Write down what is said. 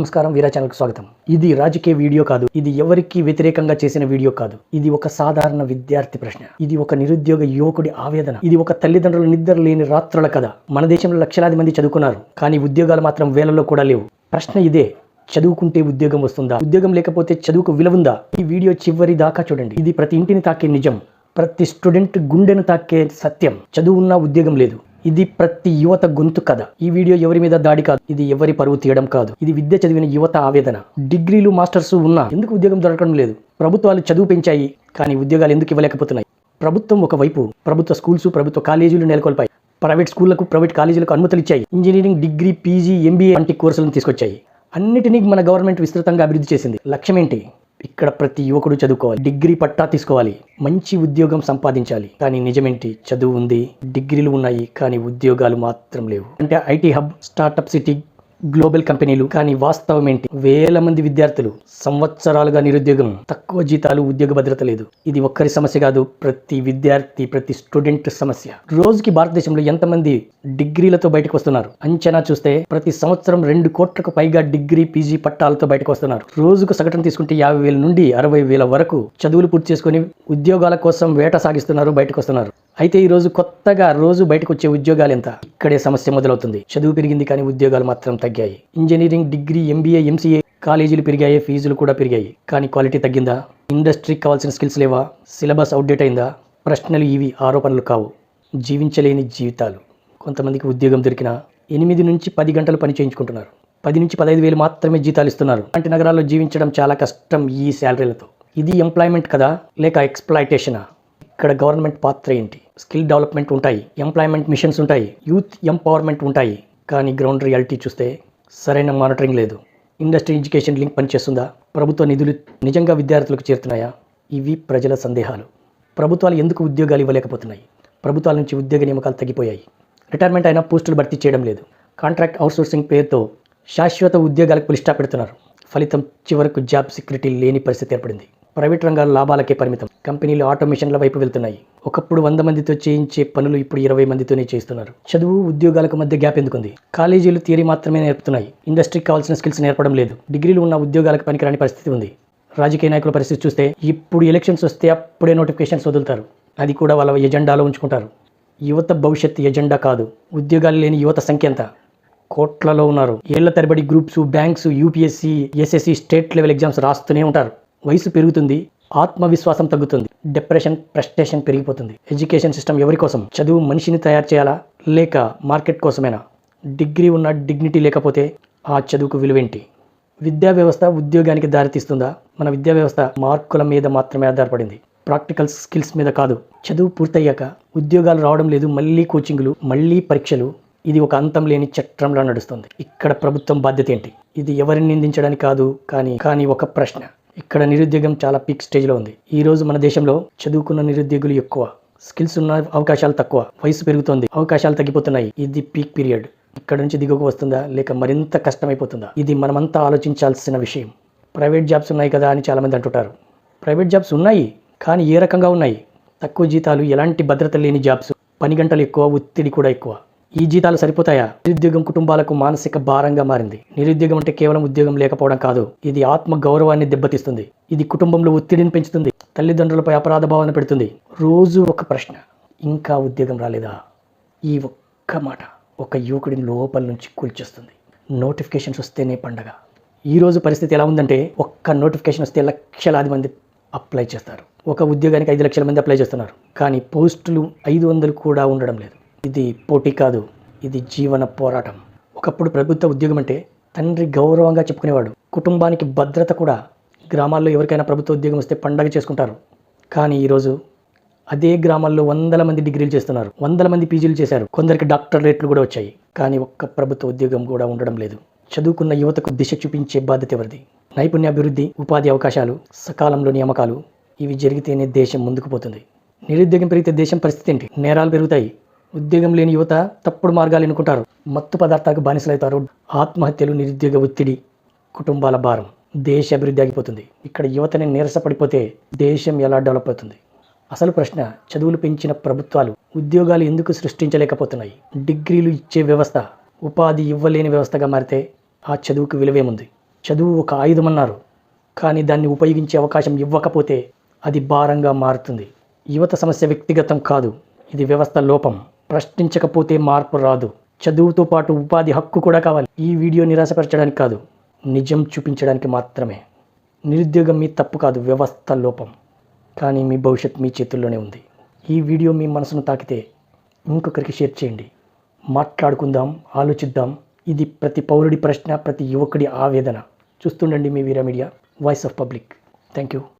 నమస్కారం వీరా ఛానల్కి స్వాగతం. ఇది రాజకీయ వీడియో కాదు ఇది ఎవరికి వ్యతిరేకంగా చేసిన వీడియో కాదు. ఇది ఒక సాధారణ విద్యార్థి ప్రశ్న. ఇది ఒక నిరుద్యోగ యువకుడి ఆవేదన. ఇది ఒక తల్లిదండ్రుల నిద్ర లేని రాత్రుల కథ. మన దేశంలో లక్షలాది మంది చదువుకున్నారు కానీ ఉద్యోగాలు మాత్రం వేలలో కూడా లేవు. ప్రశ్న ఇదే చదువుకుంటే ఉద్యోగం వస్తుందా? ఉద్యోగం లేకపోతే చదువుకు విలువుందా? ఈ వీడియో చివరి దాకా చూడండి. ఇది ప్రతి ఇంటిని తాకే నిజం ప్రతి స్టూడెంట్ గుండెను తాకే సత్యం. చదువు ఉన్నా ఉద్యోగం లేదు. ఇది ప్రతి యువత గొంతు కథ. ఈ వీడియో ఎవరి మీద దాడి కాదు ఇది ఎవరి పరువు తీయడం కాదు. ఇది విద్య చదివిన యువత ఆవేదన. డిగ్రీలు మాస్టర్స్ ఉన్నా ఎందుకు ఉద్యోగం దొరకడం లేదు? ప్రభుత్వాలు చదువు పెంచాయి కానీ ఉద్యోగాలు ఎందుకు ఇవ్వలేకపోతున్నాయి? ప్రభుత్వం ఒకవైపు ప్రభుత్వ స్కూల్స్ ప్రభుత్వ కాలేజీలు నెలకొల్పాయి. ప్రైవేట్ స్కూళ్ళకు ప్రైవేట్ కాలేజీలకు అనుమతులు ఇచ్చాయి. ఇంజనీరింగ్ డిగ్రీ పీజీ ఎంబీఏ వంటి కోర్సులను తీసుకొచ్చాయి. అన్నిటినీ మన గవర్నమెంట్ విస్తృతంగా అభివృద్ధి చేసింది. లక్ష్యం ఏంటి ఇక్కడ ప్రతి యువకుడు చదువుకోవాలి. డిగ్రీ పట్టా తీసుకోవాలి. మంచి ఉద్యోగం సంపాదించాలి. కానీ నిజమేంటి? చదువు ఉంది. డిగ్రీలు ఉన్నాయి. కానీ ఉద్యోగాలు మాత్రం లేవు. అంటే IT hub startup city global కంపెనీలు కానీ వాస్తవం ఏంటి? వేల మంది విద్యార్థులు సంవత్సరాలుగా నిరుద్యోగం తక్కువ జీతాలు ఉద్యోగ భద్రత లేదు. ఇది ఒక్కరి సమస్య కాదు ప్రతి విద్యార్థి ప్రతి స్టూడెంట్ సమస్య. రోజుకి భారతదేశంలో ఎంతమంది డిగ్రీలతో బయటకు వస్తున్నారు? అంచనా చూస్తే ప్రతి సంవత్సరం రెండు కోట్లకు పైగా డిగ్రీ పీజీ పట్టాలతో బయటకు వస్తున్నారు. రోజుకు సగటున తీసుకుంటే యాభై వేల నుండి అరవై వేల వరకు చదువులు పూర్తి చేసుకొని ఉద్యోగాల కోసం వేట సాగిస్తున్నారు బయటకు వస్తున్నారు. అయితే ఈ రోజు కొత్తగా రోజు బయటకు వచ్చే ఉద్యోగాలు ఎంత? ఇక్కడే సమస్య మొదలవుతుంది. చదువు పెరిగింది కానీ ఉద్యోగాలు మాత్రం తగ్గాయి. ఇంజనీరింగ్ డిగ్రీ ఎంబీఏ ఎంసీఏ కాలేజీలు పెరిగాయి ఫీజులు కూడా పెరిగాయి. కానీ క్వాలిటీ తగ్గిందా? ఇండస్ట్రీకి కావాల్సిన స్కిల్స్ లేవా? సిలబస్ అవుట్డేట్ అయిందా? ప్రశ్నలు ఇవి ఆరోపణలు కావు. జీవించలేని జీవితాలు. కొంతమందికి ఉద్యోగం దొరికినా ఎనిమిది నుంచి పది గంటలు పని చేయించుకుంటున్నారు. పది నుంచి పదహైదు వేలు మాత్రమే జీతాలు ఇస్తున్నారు. అంటే నగరాల్లో జీవించడం చాలా కష్టం ఈ శాలరీలతో. ఇది ఎంప్లాయ్మెంట్ కదా? లేక ఎక్స్ప్లాయిటేషనా? ఇక్కడ గవర్నమెంట్ పాత్ర ఏంటి? స్కిల్ డెవలప్మెంట్ ఉంటాయి ఎంప్లాయ్మెంట్ మిషన్స్ ఉంటాయి యూత్ ఎంపవర్మెంట్ ఉంటాయి. కానీ గ్రౌండ్ రియాలిటీ చూస్తే సరైన మానిటరింగ్ లేదు. ఇండస్ట్రీ ఎడ్యుకేషన్ లింక్ పనిచేస్తుందా? ప్రభుత్వ నిధులు నిజంగా విద్యార్థులకు చేరుతున్నాయా? ఇవి ప్రజల సందేహాలు. ప్రభుత్వాలు ఎందుకు ఉద్యోగాలు ఇవ్వలేకపోతున్నాయి? ప్రభుత్వాల నుంచి ఉద్యోగ నియామకాలు తగ్గిపోయాయి. రిటైర్మెంట్ అయినా పోస్టులు భర్తీ చేయడం లేదు. కాంట్రాక్ట్ అవుట్సోర్సింగ్ పేరుతో శాశ్వత ఉద్యోగాలకు పులిస్టా పెడుతున్నారు. ఫలితం చివరకు జాబ్ సెక్యూరిటీ లేని పరిస్థితి ఏర్పడింది. ప్రైవేట్ రంగాల లాభాలకే పరిమితం. కంపెనీలు ఆటోమేషన్ల వైపు వెళ్తున్నాయి. ఒకప్పుడు వంద మందితో చేయించే పనులు ఇప్పుడు ఇరవై మందితోనే చేస్తున్నారు. చదువు ఉద్యోగాలకు మధ్య గ్యాప్ ఎందుకుంది? కాలేజీలు థియరీ మాత్రమే నేర్పుతున్నాయి. ఇండస్ట్రీకి కావాల్సిన స్కిల్స్ నేర్పడం లేదు. డిగ్రీలు ఉన్న ఉద్యోగాలకు పనికిరాని పరిస్థితి ఉంది. రాజకీయ నాయకుల పరిస్థితి చూస్తే ఇప్పుడు ఎలక్షన్స్ వస్తే అప్పుడే నోటిఫికేషన్స్ వదులుతారు. అది కూడా వాళ్ళ ఎజెండాలో ఉంచుకుంటారు. యువత భవిష్యత్ ఎజెండా కాదు. ఉద్యోగాలు లేని యువత సంఖ్య ఎంత? కోట్లలో ఉన్నారు. ఏళ్ళ తరబడి groups banks UPSC SSC state level exams రాస్తూనే ఉంటారు. వయసు పెరుగుతుంది ఆత్మవిశ్వాసం తగ్గుతుంది డిప్రెషన్ ఫ్రస్ట్రేషన్ పెరిగిపోతుంది. ఎడ్యుకేషన్ సిస్టమ్ ఎవరి కోసం? చదువు మనిషిని తయారు చేయాలా? లేక మార్కెట్ కోసమేనా? డిగ్రీ ఉన్న డిగ్నిటీ లేకపోతే ఆ చదువుకు విలువేంటి? విద్యా వ్యవస్థ ఉద్యోగానికి దారితీస్తుందా? మన విద్యా వ్యవస్థ మార్కుల మీద మాత్రమే ఆధారపడింది. ప్రాక్టికల్ స్కిల్స్ మీద కాదు. చదువు పూర్తయ్యాక ఉద్యోగాలు రావడం లేదు మళ్ళీ కోచింగ్లు మళ్ళీ పరీక్షలు. ఇది ఒక అంతం లేని చట్రంలా నడుస్తుంది. ఇక్కడ ప్రభుత్వం బాధ్యత ఏంటి? ఇది ఎవరిని నిందించడానికి కాదు కానీ కానీ ఒక ప్రశ్న. ఇక్కడ నిరుద్యోగం చాలా పీక్ స్టేజ్లో ఉంది. ఈ రోజు మన దేశంలో చదువుకున్న నిరుద్యోగులు ఎక్కువ. స్కిల్స్ ఉన్న అవకాశాలు తక్కువ. వయసు పెరుగుతోంది. అవకాశాలు తగ్గిపోతున్నాయి. ఇది పీక్ పీరియడ్. ఇక్కడ నుంచి దిగువకు వస్తుందా? లేక మరింత కష్టమైపోతుందా? ఇది మనమంతా ఆలోచించాల్సిన విషయం. ప్రైవేట్ జాబ్స్ ఉన్నాయి కదా అని చాలామంది అంటుంటారు. ప్రైవేట్ జాబ్స్ ఉన్నాయి కానీ ఏ రకంగా ఉన్నాయి? తక్కువ జీతాలు ఎలాంటి భద్రత లేని జాబ్స్ పని గంటలు ఎక్కువ ఒత్తిడి కూడా ఎక్కువ. ఈ జీతాలు సరిపోతాయా? నిరుద్యోగం కుటుంబాలకు మానసిక భారంగా మారింది. నిరుద్యోగం అంటే కేవలం ఉద్యోగం లేకపోవడం కాదు ఇది ఆత్మ గౌరవాన్ని దెబ్బతీస్తుంది. ఇది కుటుంబంలో ఒత్తిడిని పెంచుతుంది తల్లిదండ్రులపై అపరాధ భావన పెడుతుంది. రోజు ఒక ప్రశ్న ఇంకా ఉద్యోగం రాలేదా? ఈ ఒక్క మాట ఒక యువకుడిని లోపల నుంచి కూల్చేస్తుంది. నోటిఫికేషన్స్ వస్తేనే పండగ. ఈరోజు పరిస్థితి ఎలా ఉందంటే ఒక్క నోటిఫికేషన్ వస్తే లక్షలాది మంది అప్లై చేస్తారు. ఒక ఉద్యోగానికి ఐదు లక్షల మంది అప్లై చేస్తున్నారు. కానీ పోస్టులు ఐదు వందలు కూడా ఉండడం లేదు. ఇది పోటీ కాదు ఇది జీవన పోరాటం. ఒకప్పుడు ప్రభుత్వ ఉద్యోగం అంటే తండ్రి గౌరవంగా చెప్పుకునేవాడు. కుటుంబానికి భద్రత కూడా గ్రామాల్లో ఎవరికైనా ప్రభుత్వ ఉద్యోగం వస్తే పండగ చేసుకుంటారు. కానీ ఈరోజు అదే గ్రామాల్లో వందల మంది డిగ్రీలు చేస్తున్నారు. వందల మంది పీజీలు చేశారు. కొందరికి డాక్టర్ రేట్లు కూడా వచ్చాయి. కానీ ఒక్క ప్రభుత్వ ఉద్యోగం కూడా ఉండడం లేదు. చదువుకున్న యువతకు దిశ చూపించే బాధ్యత ఎవరిది? నైపుణ్యాభివృద్ధి ఉపాధి అవకాశాలు సకాలంలో నియామకాలు ఇవి జరిగితేనే దేశం ముందుకు పోతుంది. నిరుద్యోగం పెరిగితే దేశం పరిస్థితి ఏంటి? నేరాలు పెరుగుతాయి. ఉద్యోగం లేని యువత తప్పుడు మార్గాలు ఎన్నుకుంటారు. మత్తు పదార్థాలకు బానిసలవుతారు ఆత్మహత్యలు నిరుద్యోగ ఒత్తిడి కుటుంబాల భారం దేశ అభివృద్ధి ఆగిపోతుంది. ఇక్కడ యువతని నీరసపడిపోతే దేశం ఎలా డెవలప్ అవుతుంది? అసలు ప్రశ్న చదువులు పెంచిన ప్రభుత్వాలు ఉద్యోగాలు ఎందుకు సృష్టించలేకపోతున్నాయి? డిగ్రీలు ఇచ్చే వ్యవస్థ ఉపాధి ఇవ్వలేని వ్యవస్థగా మారితే ఆ చదువుకు విలువేముంది? చదువు ఒక ఆయుధం అన్నారు కానీ దాన్ని ఉపయోగించే అవకాశం ఇవ్వకపోతే అది భారంగా మారుతుంది. యువత సమస్య వ్యక్తిగతం కాదు. ఇది వ్యవస్థ లోపం. ప్రశ్నించకపోతే మార్పు రాదు. చదువుతో పాటు ఉపాధి హక్కు కూడా కావాలి. ఈ వీడియో నిరాశపరచడానికి కాదు నిజం చూపించడానికి మాత్రమే. నిరుద్యోగం మీ తప్పు కాదు వ్యవస్థ లోపం. కానీ మీ భవిష్యత్ మీ చేతుల్లోనే ఉంది. ఈ వీడియో మీ మనసును తాకితే ఇంకొకరికి షేర్ చేయండి. మాట్లాడుకుందాం ఆలోచిద్దాం. ఇది ప్రతి పౌరుడి ప్రశ్న ప్రతి యువకుడి ఆవేదన. చూస్తుండండి మీ Veera media voice of public thank you